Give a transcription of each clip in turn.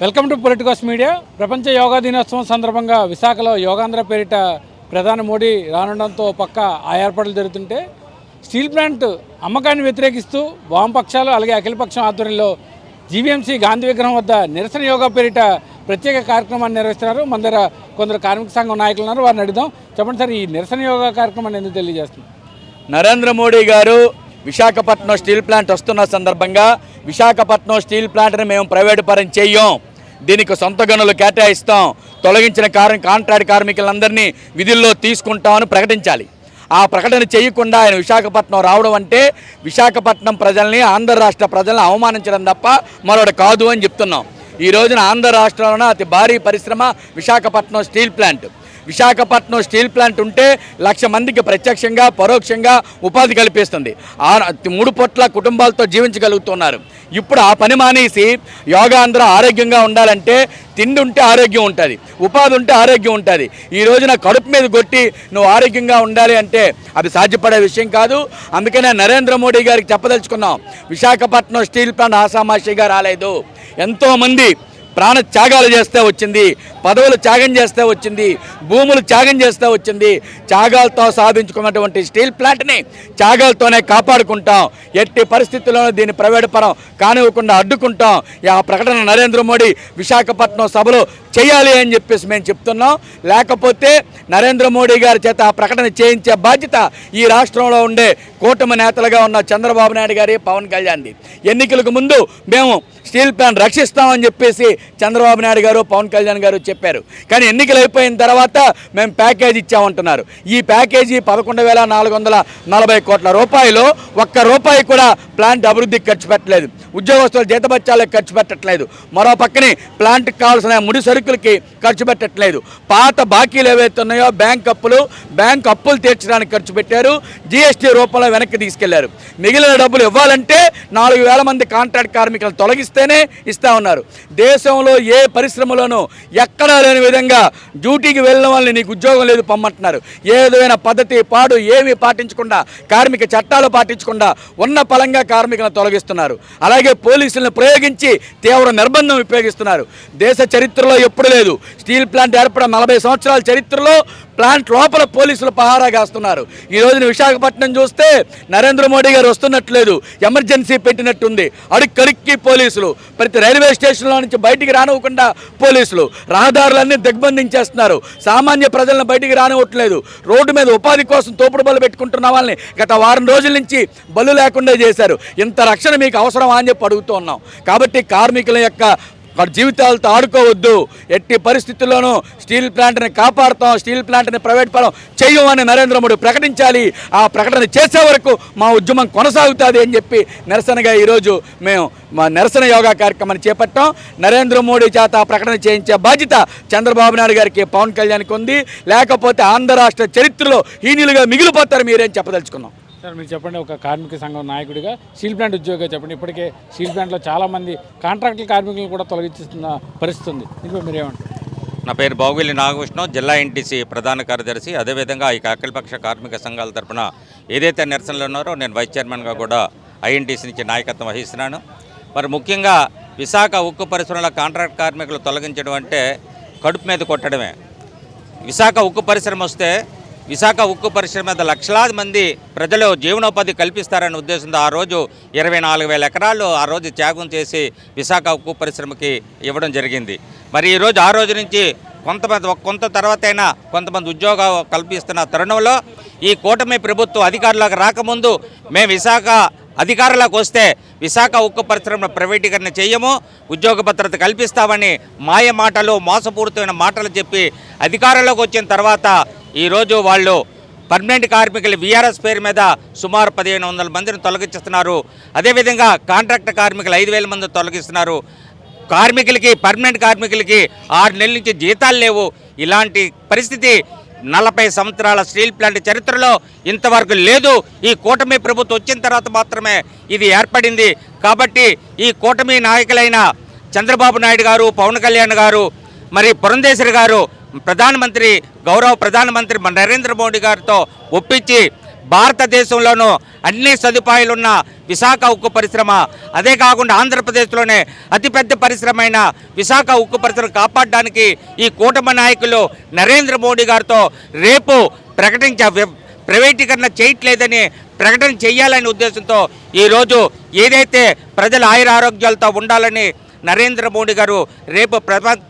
Welcome to Politicos media. ప్రపంచ యోగా దినోత్సవం సందర్భంగా విశాఖలో యోగాంధ్ర పేరిట ప్రధాని మోడీ రానుండడంతో పక్క ఆ ఏర్పాట్లు జరుగుతుంటే స్టీల్ ప్లాంట్ అమ్మకాన్ని వ్యతిరేకిస్తూ వామపక్షాలు అలాగే అఖిలపక్షం ఆధ్వర్యంలో జీవీఎంసీ గాంధీ విగ్రహం వద్ద నిరసన యోగా పేరిట ప్రత్యేక కార్యక్రమాన్ని నిర్వహిస్తున్నారు. మన దగ్గర కొందరు కార్మిక సంఘం నాయకులు ఉన్నారు. వారిని అడుగుదాం. చెప్పండి సార్ ఈ నిరసన యోగా కార్యక్రమాన్ని ఎందుకు తెలియజేస్తుంది నరేంద్ర మోడీ గారు విశాఖపట్నం స్టీల్ ప్లాంట్ వస్తున్న సందర్భంగా విశాఖపట్నం స్టీల్ ప్లాంట్ని మేము ప్రైవేటు పరం చేయం. దీనికి సొంత గనులు కేటాయిస్తాం. తొలగించిన కార్ కాంట్రాక్ట్ కార్మికులందరినీ విధుల్లో తీసుకుంటామని ప్రకటించాలి. ఆ ప్రకటన చేయకుండా ఆయన విశాఖపట్నం రావడం అంటే విశాఖపట్నం ప్రజల్ని ఆంధ్ర రాష్ట్ర ప్రజల్ని అవమానించడం తప్ప మరొకటి కాదు అని చెప్తున్నాం. ఈ రోజున ఆంధ్ర రాష్ట్రంలోనే అతి భారీ పరిశ్రమ Visakhapatnam steel plant. Visakhapatnam steel plant ఉంటే లక్ష మందికి ప్రత్యక్షంగా పరోక్షంగా ఉపాధి కల్పిస్తుంది. ఆ మూడు పొట్ల కుటుంబాలతో జీవించగలుగుతున్నారు. ఇప్పుడు ఆ పని మానేసి యోగాంధ్ర ఆరోగ్యంగా ఉండాలంటే తిండి ఉంటే ఆరోగ్యం ఉంటుంది ఉపాధి ఉంటే ఆరోగ్యం ఉంటుంది. ఈ రోజున కడుపు మీద కొట్టి నువ్వు ఆరోగ్యంగా ఉండాలి అంటే అది సాధ్యపడే విషయం కాదు. అందుకనే నరేంద్ర మోడీ గారికి చెప్పదలుచుకున్నాం విశాఖపట్నం స్టీల్ ప్లాంట్ ఆసామాషిగా రాలేదు. ఎంతోమంది ప్రాణ త్యాగాలు చేస్తే వచ్చింది పదవులు త్యాగం చేస్తే వచ్చింది భూములు త్యాగం చేస్తే వచ్చింది. త్యాగాలతో సాధించుకున్నటువంటి స్టీల్ ప్లాంట్ని త్యాగాలతోనే కాపాడుకుంటాం. ఎట్టి పరిస్థితుల్లోనూ దీన్ని ప్రైవేట్ పరం కానివ్వకుండా అడ్డుకుంటాం. ఆ ప్రకటన నరేంద్ర మోడీ విశాఖపట్నం సభలో చేయాలి అని చెప్పేసి మేము చెప్తున్నాం. లేకపోతే నరేంద్ర మోడీ గారి చేత ఆ ప్రకటన చేయించే బాధ్యత ఈ రాష్ట్రంలో ఉండే కూటమి నేతలుగా ఉన్న చంద్రబాబు నాయుడు గారి పవన్ కళ్యాణ్ది. ఎన్నికలకు ముందు మేము స్టీల్ ప్లాంట్ రక్షిస్తామని చెప్పేసి చంద్రబాబు నాయుడు గారు పవన్ కళ్యాణ్ గారు చెప్పారు. కానీ ఎన్నికలు అయిపోయిన తర్వాత మేము ప్యాకేజ్ ఇచ్చామంటున్నారు. ఈ ప్యాకేజీ పదకొండు వేల నాలుగు వందల నలభై కోట్ల రూపాయలు ఒక్క రూపాయి కూడా ప్లాంట్ అభివృద్ధికి ఖర్చు పెట్టలేదు. ఉద్యోగస్తుల జీతబత్యాలకు ఖర్చు పెట్టట్లేదు. మరో పక్కనే ప్లాంట్కి కావాల్సిన ముడి సరుకులకి ఖర్చు పెట్టట్లేదు. పాత బాకీలు ఏవైతే ఉన్నాయో బ్యాంక్ అప్పులు బ్యాంక్ అప్పులు తీర్చడానికి ఖర్చు పెట్టారు. జీఎస్టీ రూపంలో వెనక్కి తీసుకెళ్ళారు. మిగిలిన డబ్బులు ఇవ్వాలంటే నాలుగు వేల మంది కాంట్రాక్ట్ కార్మికులను తొలగిస్తేనే ఇస్తా ఉన్నారు. దేశంలో ఏ పరిశ్రమలోనూ ఎక్కడా లేని విధంగా డ్యూటీకి వెళ్ళిన వాళ్ళని నీకు ఉద్యోగం లేదు పొమ్మంటున్నారు. ఏదైనా పద్ధతి పాడు ఏమీ పాటించకుండా కార్మిక చట్టాలు పాటించకుండా ఉన్న పలంగా కార్మికులను తొలగిస్తున్నారు. అలాగే పోలీసులను ప్రయోగించి తీవ్ర నిర్బంధం ఉపయోగిస్తున్నారు. దేశ చరిత్రలో ఎప్పుడు లేదు. స్టీల్ ప్లాంట్ ఏర్పడిన నలభై సంవత్సరాల చరిత్రలో ప్లాంట్ లోపల పోలీసులు పహారా కాస్తున్నారు ఈ రోజున విశాఖపట్నం చూస్తే నరేంద్ర మోడీ గారు వస్తున్నట్లేదు. ఎమర్జెన్సీ పెట్టినట్టుంది. అడుక్కడుక్కి పోలీసులు. ప్రతి రైల్వే స్టేషన్లో నుంచి బయటికి రానివ్వకుండా పోలీసులు. రహదారులన్నీ దిగ్బంధించేస్తున్నారు. సామాన్య ప్రజలను బయటికి రానివ్వట్లేదు. రోడ్డు మీద ఉపాధి కోసం తోపుడు బలు పెట్టుకుంటున్న వాళ్ళని గత వారం రోజుల నుంచి బలు లేకుండా చేశారు. ఇంత రక్షణ మీకు అవసరమా అని చెప్పి అడుగుతూ ఉన్నాం. కాబట్టి కార్మికుల యొక్క వాడి జీవితాలతో ఆడుకోవద్దు. ఎట్టి పరిస్థితుల్లోనూ స్టీల్ ప్లాంట్ని కాపాడుతాం స్టీల్ ప్లాంట్ని ప్రైవేట్ పరం చేయమని నరేంద్ర మోడీ ప్రకటించాలి. ఆ ప్రకటన చేసే వరకు మా ఉద్యమం కొనసాగుతుంది అని చెప్పి నిరసనగా ఈరోజు మేము మా నిరసన యోగా కార్యక్రమాన్ని చేపట్టాం. నరేంద్ర మోడీ చేత ఆ ప్రకటన చేయించే బాధ్యత చంద్రబాబు నాయుడు గారికి పవన్ కళ్యాణ్కి ఉంది. లేకపోతే ఆంధ్ర రాష్ట్ర చరిత్రలో హీనులుగా మిగిలిపోతారు మీరేం చెప్పదలుచుకున్నాం. సార్ మీరు చెప్పండి ఒక కార్మిక సంఘం నాయకుడిగా స్టీల్ ప్లాంట్ ఉద్యోగిగా చెప్పండి. ఇప్పటికే స్టీల్ ప్లాంట్లో చాలామంది కాంట్రాక్టుల కార్మికులు కూడా తొలగిస్తున్న పరిస్థితి ఉంది. దీనిపై మీరేమంటారు నా పేరు బాగులి నాగకృష్ణ జిల్లా ఎన్టీసీ ప్రధాన కార్యదర్శి. అదేవిధంగా ఈ అఖిలపక్ష కార్మిక సంఘాల తరపున ఏదైతే నిరసనలు ఉన్నారో నేను వైస్ చైర్మన్గా కూడా ఐఎన్టీసీ నుంచి నాయకత్వం వహిస్తున్నాను. మరి ముఖ్యంగా విశాఖ ఉక్కు పరిశ్రమల కాంట్రాక్ట్ కార్మికులు తొలగించడం అంటే కడుపు మీద కొట్టడమే. విశాఖ ఉక్కు పరిశ్రమ వస్తే విశాఖ ఉక్కు పరిశ్రమ మీద లక్షలాది మంది ప్రజలు జీవనోపాధి కల్పిస్తారనే ఉద్దేశంతో ఆ రోజు ఇరవై నాలుగు వేల ఎకరాలు ఆ రోజు త్యాగం చేసి విశాఖ ఉక్కు పరిశ్రమకి ఇవ్వడం జరిగింది. మరి ఈరోజు ఆ రోజు నుంచి కొంతమంది కొంత తర్వాత అయినా కొంతమంది ఉద్యోగ కల్పిస్తున్న తరుణంలో ఈ కూటమి ప్రభుత్వం అధికారులకు రాకముందు మేము విశాఖ అధికారులకు వస్తే విశాఖ ఉక్కు పరిశ్రమ ప్రైవేటీకరణ చేయము ఉద్యోగ భద్రత కల్పిస్తామని మాయ మాటలు మోసపూరితమైన మాటలు చెప్పి అధికారంలోకి వచ్చిన తర్వాత ఈరోజు వాళ్ళు పర్మనెంట్ కార్మికులు వీఆర్ఎస్ పేరు మీద సుమారు పదిహేను వందల మందిని తొలగిస్తున్నారు. అదేవిధంగా కాంట్రాక్ట్ కార్మికులు ఐదు వేల మంది తొలగిస్తున్నారు. కార్మికులకి పర్మనెంట్ కార్మికులకి ఆరు నెలల నుంచి జీతాలు లేవు. ఇలాంటి పరిస్థితి నలభై సంవత్సరాల స్టీల్ ప్లాంట్ చరిత్రలో ఇంతవరకు లేదు. ఈ కూటమి ప్రభుత్వం వచ్చిన తర్వాత మాత్రమే ఇది ఏర్పడింది. కాబట్టి ఈ కూటమి నాయకులైన చంద్రబాబు నాయుడు గారు పవన్ కళ్యాణ్ గారు మరి పురంధేశ్వరి గారు ప్రధానమంత్రి గౌరవ ప్రధానమంత్రి నరేంద్ర మోడీ గారితో ఒప్పించి భారతదేశంలోనూ అన్ని సదుపాయాలున్న విశాఖ ఉక్కు పరిశ్రమ అదే కాకుండా ఆంధ్రప్రదేశ్లోనే అతిపెద్ద పరిశ్రమ అయిన విశాఖ ఉక్కు పరిశ్రమ కాపాడడానికి ఈ కూటమి నాయకులు నరేంద్ర మోడీ గారితో రేపు ప్రకటించ ప్రైవేటీకరణ చేయట్లేదని ప్రకటన చేయాలనే ఉద్దేశంతో ఈరోజు ఏదైతే ప్రజల ఆయుర ఆరోగ్యాలతో ఉండాలని నరేంద్ర మోడీ గారు రేపు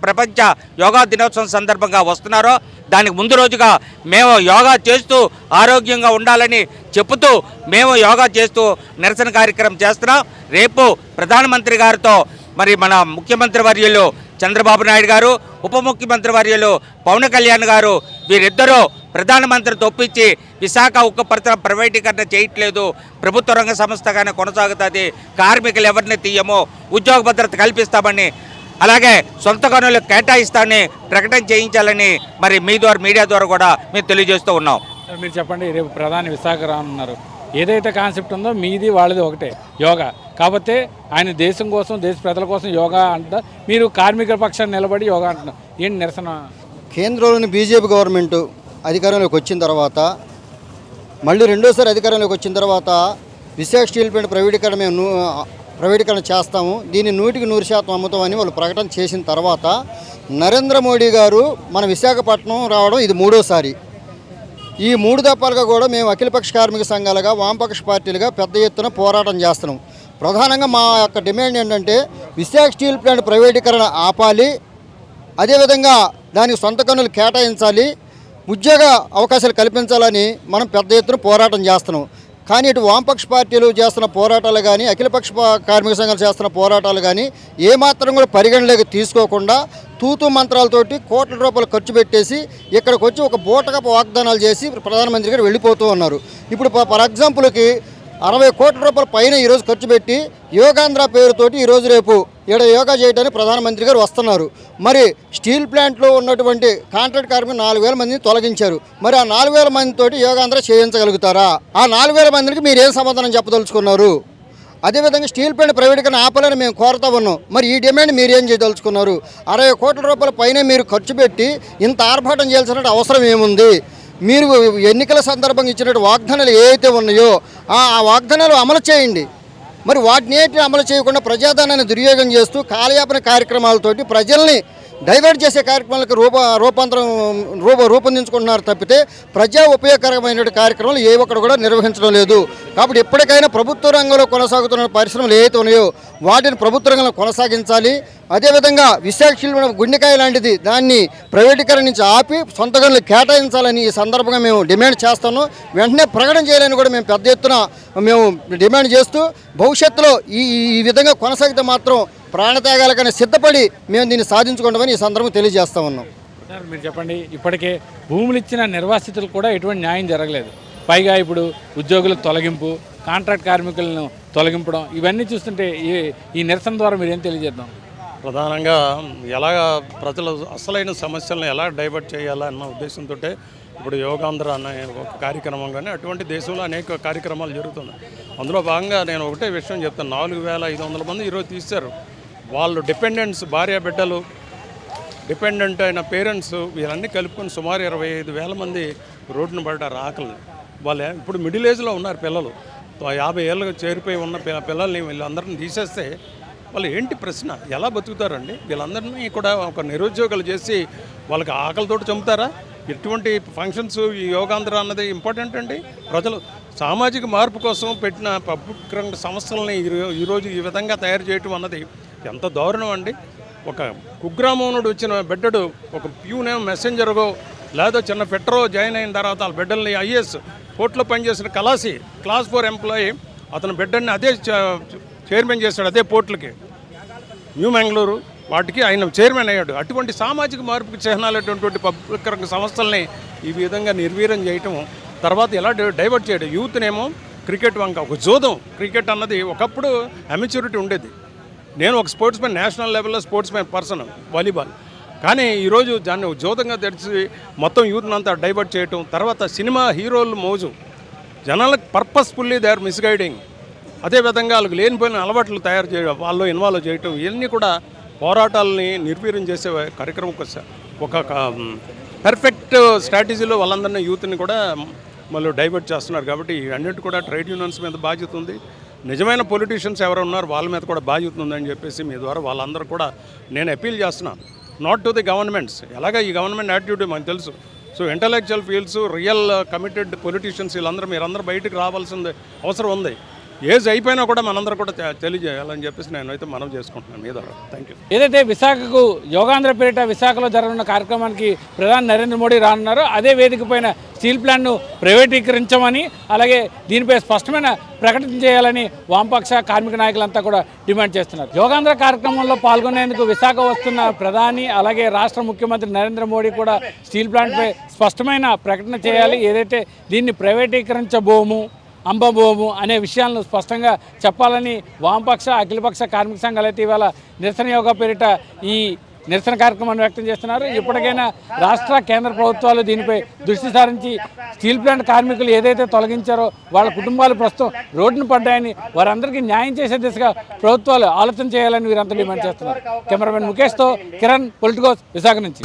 ప్రపంచ యోగా దినోత్సవం సందర్భంగా వస్తున్నారో దానికి ముందు రోజుగా మేము యోగా చేస్తూ ఆరోగ్యంగా ఉండాలని చెబుతూ మేము యోగా చేస్తూ నిరసన కార్యక్రమం చేస్తున్నాం. రేపు ప్రధానమంత్రి గారితో మరి మన ముఖ్యమంత్రి వర్యులు చంద్రబాబు నాయుడు గారు ఉప ముఖ్యమంత్రి వర్యులు పవన్ కళ్యాణ్ గారు వీరిద్దరూ ప్రధానమంత్రితో ఒప్పించి విశాఖ ఉక్కు పరిశ్రమ ప్రైవేటీకరణ చేయట్లేదు. ప్రభుత్వ రంగ సంస్థగానే కొనసాగుతుంది. కార్మికులు ఎవరిని తీయమో ఉద్యోగ భద్రత కల్పిస్తామని అలాగే సొంత గనులు కేటాయిస్తామని ప్రకటన చేయించాలని మరి మీ ద్వారా మీడియా ద్వారా కూడా మేము తెలియజేస్తూ ఉన్నాం. సార్ మీరు చెప్పండి రేపు ప్రధాని విశాఖ రానున్నారు. ఏదైతే కాన్సెప్ట్ ఉందో మీది వాళ్ళది ఒకటే యోగా. కాకపోతే ఆయన దేశం కోసం దేశ ప్రజల కోసం యోగా అంటారు మీరు కార్మికుల పక్షాన్ని నిలబడి యోగా అంటున్నారు. ఏంటి నిరసన? కేంద్రంలోని బీజేపీ గవర్నమెంట్ అధికారంలోకి వచ్చిన తర్వాత మళ్ళీ రెండోసారి అధికారంలోకి వచ్చిన తర్వాత విశాఖ స్టీల్ ప్లాంట్ ప్రైవేటీకరణ మేము నూ- ప్రైవేటీకరణ చేస్తాము. దీన్ని నూటికి నూరు శాతం అమ్ముతామని వాళ్ళు ప్రకటన చేసిన తర్వాత నరేంద్ర మోడీ గారు మన విశాఖపట్నం రావడం ఇది మూడోసారి. ఈ మూడు దఫాలుగా కూడా మేము అఖిలపక్ష కార్మిక సంఘాలుగా వామపక్ష పార్టీలుగా పెద్ద ఎత్తున పోరాటం చేస్తున్నాం. ప్రధానంగా మా యొక్క డిమాండ్ ఏంటంటే విశాఖ స్టీల్ ప్లాంట్ ప్రైవేటీకరణ ఆపాలి. అదేవిధంగా దానికి సొంత కనులు కేటాయించాలి. ఉద్యోగ అవకాశాలు కల్పించాలని మనం పెద్ద ఎత్తున పోరాటం చేస్తున్నాం. కానీ ఇటు వామపక్ష పార్టీలు చేస్తున్న పోరాటాలు కానీ అఖిలపక్ష కార్మిక సంఘాలు చేస్తున్న పోరాటాలు కానీ ఏమాత్రం కూడా పరిగణలోకి తీసుకోకుండా తూతు మంత్రాలతోటి కోట్ల రూపాయలు ఖర్చు పెట్టేసి ఇక్కడికి వచ్చి ఒక బూటకపు వాగ్దానాలు చేసి ప్రధానమంత్రి గారు వెళ్ళిపోతూ ఉన్నారు. ఇప్పుడు ఫర్ ఎగ్జాంపుల్కి అరవై కోట్ల రూపాయల పైన ఈరోజు ఖర్చు పెట్టి యోగాంధ్ర పేరుతోటి ఈరోజు రేపు ఈడ యోగా చేయడానికి ప్రధానమంత్రి గారు వస్తున్నారు. మరి స్టీల్ ప్లాంట్లో ఉన్నటువంటి కాంట్రాక్ట్ కార్మికులు నాలుగు వేల మందిని తొలగించారు. మరి ఆ నాలుగు వేల మందితోటి యోగాంధ్ర చేయించగలుగుతారా? ఆ నాలుగు వేల మందికి మీరు ఏం సమాధానం చెప్పదలుచుకున్నారు? అదేవిధంగా స్టీల్ ప్లాంట్ ప్రైవేట్గా ఆపాలని మేము కోరుతా ఉన్నాం. మరి ఈ డిమాండ్ మీరు ఏం చేయదలుచుకున్నారు? అరవై కోట్ల రూపాయల పైన మీరు ఖర్చు పెట్టి ఇంత ఆర్భాటం చేయాల్సిన అవసరం ఏముంది? మీరు ఎన్నికల సందర్భంగా ఇచ్చినట్టు వాగ్దానాలు ఏవైతే ఉన్నాయో ఆ ఆ వాగ్దానాలు అమలు చేయండి. మరి వాటిని ఏంటి అమలు చేయకుండా ప్రజాధనాన్ని దుర్యోగం చేస్తూ కాలయాపన కార్యక్రమాలతోటి ప్రజల్ని డైవర్ట్ చేసే కార్యక్రమాలకు రూప రూపాంతరం రూప రూపొందించుకుంటున్నారు తప్పితే ప్రజా ఉపయోగకరమైన కార్యక్రమాలు ఏ ఒక్కడు కూడా నిర్వహించడం లేదు. కాబట్టి ఎప్పటికైనా ప్రభుత్వ రంగంలో కొనసాగుతున్న పరిశ్రమలు ఏవైతే ఉన్నాయో వాటిని ప్రభుత్వ రంగంలో కొనసాగించాలి. అదేవిధంగా విశాఖ గుండెకాయ లాంటిది దాన్ని ప్రైవేటీకరణ నుంచి ఆపి సొంత గనులు కేటాయించాలని ఈ సందర్భంగా మేము డిమాండ్ చేస్తాను. వెంటనే ప్రకటన చేయాలని కూడా మేము పెద్ద ఎత్తున మేము డిమాండ్ చేస్తూ భవిష్యత్తులో ఈ ఈ విధంగా కొనసాగితే మాత్రం ప్రాణత్యాగాలకైనా సిద్ధపడి మేము దీన్ని సాధించుకుంటామని ఈ సందర్భం తెలియజేస్తా ఉన్నాం. సార్ మీరు చెప్పండి ఇప్పటికే భూములు ఇచ్చిన నిర్వాసితులు కూడా ఎటువంటి న్యాయం జరగలేదు. పైగా ఇప్పుడు ఉద్యోగుల తొలగింపు కాంట్రాక్ట్ కార్మికులను తొలగింపడం ఇవన్నీ చూస్తుంటే ఈ ఈ నిరసన ద్వారా మీరు ఏం తెలియజేద్దాం? ప్రధానంగా ఎలాగ ప్రజల అసలైన సమస్యలను ఎలా డైవర్ట్ చేయాలా అన్న ఉద్దేశంతో ఇప్పుడు యోగాంధ్ర అనే ఒక కార్యక్రమం కానీ అటువంటి దేశంలో అనేక కార్యక్రమాలు జరుగుతున్నాయి. అందులో భాగంగా నేను ఒకటే విషయం చెప్తాను. నాలుగు వేల ఐదు వందల మంది ఈరోజు తీశారు. వాళ్ళు డిపెండెంట్స్ భార్య బిడ్డలు డిపెండెంట్ అయిన పేరెంట్స్ వీళ్ళన్నీ కలుపుకొని సుమారు ఇరవై ఐదు వేల మంది రోడ్డును పడ్డారు ఆకలి వాళ్ళు ఇప్పుడు మిడిల్ ఏజ్లో ఉన్నారు పిల్లలు. యాభై ఏళ్ళకు చేరిపోయి ఉన్న పిల్లల్ని వీళ్ళందరిని తీసేస్తే వాళ్ళు ఏంటి ప్రశ్న? ఎలా బతుకుతారండి? వీళ్ళందరినీ కూడా ఒక నిరుద్యోగులు చేసి వాళ్ళకి ఆకలితోటి చంపుతారా? ఎటువంటి ఫంక్షన్స్ ఈ యోగాంధ్ర అన్నది ఇంపార్టెంట్ అండి. ప్రజలు సామాజిక మార్పు కోసం పెట్టిన పబ్లిక్ రంగ సంస్థలని ఈరోజు ఈ విధంగా తయారు చేయటం అన్నది ఎంత దారుణం అండి. ఒక కుగ్రామం వచ్చిన బిడ్డడు ఒక ప్యూనే మెసెంజర్గో లేదో చిన్న ఫిట్టరో జాయిన్ అయిన తర్వాత వాళ్ళ బిడ్డల్ని ఐఏఎస్ కోర్టులో పనిచేసిన కలాసి క్లాస్ ఫోర్ ఎంప్లాయీ అతని బిడ్డని అదే చైర్మన్ చేశాడు అదే పోర్టులకి. న్యూ మ్యాంగ్లూరు వాటికి ఆయన చైర్మన్ అయ్యాడు. అటువంటి సామాజిక మార్పుకు చిహ్నాలు అటువంటి పబ్లిక్ రంగ సంస్థల్ని ఈ విధంగా నిర్వీర్యం చేయటం తర్వాత ఎలా డైవర్ట్ చేయడం యూత్నేమో క్రికెట్ వంక ఒక జోదం క్రికెట్ అన్నది ఒకప్పుడు అమెచ్యూరిటీ ఉండేది. నేను ఒక స్పోర్ట్స్ మ్యాన్ నేషనల్ లెవెల్లో స్పోర్ట్స్ మ్యాన్ పర్సన్ వాలీబాల్. కానీ ఈరోజు దాన్ని ఒక జోదంగా తెరిచి మొత్తం యూత్ని అంతా డైవర్ట్ చేయటం తర్వాత సినిమా హీరోలు మోజు జనాలకు పర్పస్ఫుల్లీ దే ఆర్ మిస్గైడింగ్. అదేవిధంగా వాళ్ళకి లేనిపోయిన అలవాట్లు తయారు చేయడం వాళ్ళు ఇన్వాల్వ్ చేయటం ఇవన్నీ కూడా పోరాటాలని నిర్వీర్యం చేసే కార్యక్రమం ఒక ఒక పర్ఫెక్ట్ స్ట్రాటజీలో వాళ్ళందరినీ యూత్ని కూడా మళ్ళీ డైవర్ట్ చేస్తున్నారు. కాబట్టి అన్నిటి కూడా ట్రేడ్ యూనియన్స్ మీద బాధ్యత ఉంది. నిజమైన పొలిటీషియన్స్ ఎవరు ఉన్నారు వాళ్ళ మీద కూడా బాధ్యత ఉందని చెప్పేసి మీ ద్వారా వాళ్ళందరూ కూడా నేను అపీల్ చేస్తున్నాను నాట్ టు ది గవర్నమెంట్స్ ఎలాగ ఈ గవర్నమెంట్ యాటిట్యూడ్ మనకు తెలుసు. So intellectual fields real committed politicians వీళ్ళందరూ మీరందరూ బయటకు రావాల్సింది అవసరం ఉంది. ఏజ్ అయిపోయినా కూడా మనందరం కూడా తెలియజేయాలని చెప్పేసి నేను అయితే మనం చేసుకుంటున్నాను మీద థ్యాంక్ యూ ఏదైతే విశాఖకు యోగాంధ్ర పేరిట విశాఖలో జరగనున్న కార్యక్రమానికి ప్రధాని నరేంద్ర మోడీ రానున్నారో అదే వేదిక పైన స్టీల్ ప్లాంట్ను ప్రైవేటీకరించమని అలాగే దీనిపై స్పష్టమైన ప్రకటన చేయాలని వామపక్ష కార్మిక నాయకులంతా కూడా డిమాండ్ చేస్తున్నారు. యోగాంధ్ర కార్యక్రమంలో పాల్గొనేందుకు విశాఖ వస్తున్న ప్రధాని అలాగే రాష్ట్ర ముఖ్యమంత్రి నరేంద్ర మోడీ కూడా స్టీల్ ప్లాంట్పై స్పష్టమైన ప్రకటన చేయాలి. ఏదైతే దీన్ని ప్రైవేటీకరించబోము అంబబోము అనే విషయాలను స్పష్టంగా చెప్పాలని వామపక్ష అఖిలపక్ష కార్మిక సంఘాలు అయితే ఇవాళ నిరసన యోగా పేరిట ఈ నిరసన కార్యక్రమాన్ని వ్యక్తం చేస్తున్నారు. ఇప్పటికైనా రాష్ట్ర కేంద్ర ప్రభుత్వాలు దీనిపై దృష్టి సారించి స్టీల్ ప్లాంట్ కార్మికులు ఏదైతే తొలగించారో వాళ్ళ కుటుంబాలు ప్రస్తుతం రోడ్డును పడ్డాయని వారందరికీ న్యాయం చేసే దిశగా ప్రభుత్వాలు ఆలోచన చేయాలని వీరంతా డిమాండ్ చేస్తున్నారు. కెమెరామెన్ ముఖేష్తో కిరణ్ పొలిటికోస్ విశాఖ నుంచి.